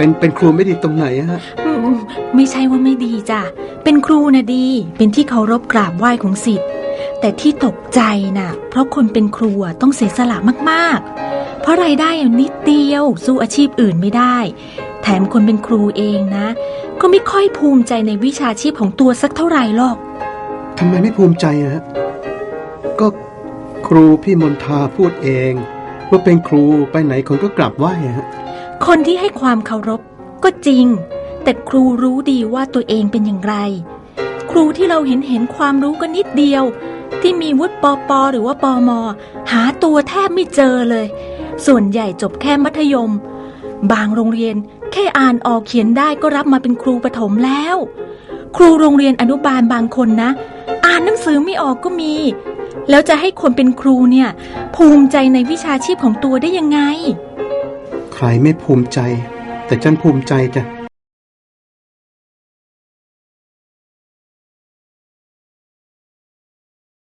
เป็นเป็นครูไม่ดีตรงไหนอะฮะ อืมไม่ใช่ว่าไม่ดีจ้ะ เป็นครูนะดี เป็นที่เคารพกราบไหว้ของสิทธิ์แต่ที่ตกใจน่ะ เพราะคนเป็นครูอะต้องเสียสละมากๆ เพราะรายได้อะนิดเดียวสู้อาชีพอื่นไม่ได้ แถมคนเป็นครูเองนะ ก็ไม่ค่อยภูมิใจในวิชาชีพของตัวสักเท่าไหร่หรอก ทำไมไม่ภูมิใจอะฮะ ก็ครูพี่มนทาพูดเอง ว่าเป็นครูไปไหนคนก็กลับไหว้อะฮะ คนที่ให้ความเคารพก็จริง แต่ครูรู้ดีว่าตัวเองเป็นอย่างไร ครูที่เราเห็นเห็นความรู้ก็นิดเดียว ที่มีวุฒิปปหรือว่าปมหาตัวแทบไม่เจอเลย ส่วนใหญ่จบแค่มัธยม บางโรงเรียนแค่อ่านออกเขียนได้ก็รับมาเป็นครูประถมแล้ว ครูโรงเรียนอนุบาลบางคนนะ อ่านหนังสือไม่ออกก็มี แล้วจะให้คนเป็นครูเนี่ย ภูมิใจในวิชาชีพของตัวได้ยังไง ใครไม่ภูมิใจ แต่ฉันภูมิใจจ้ะ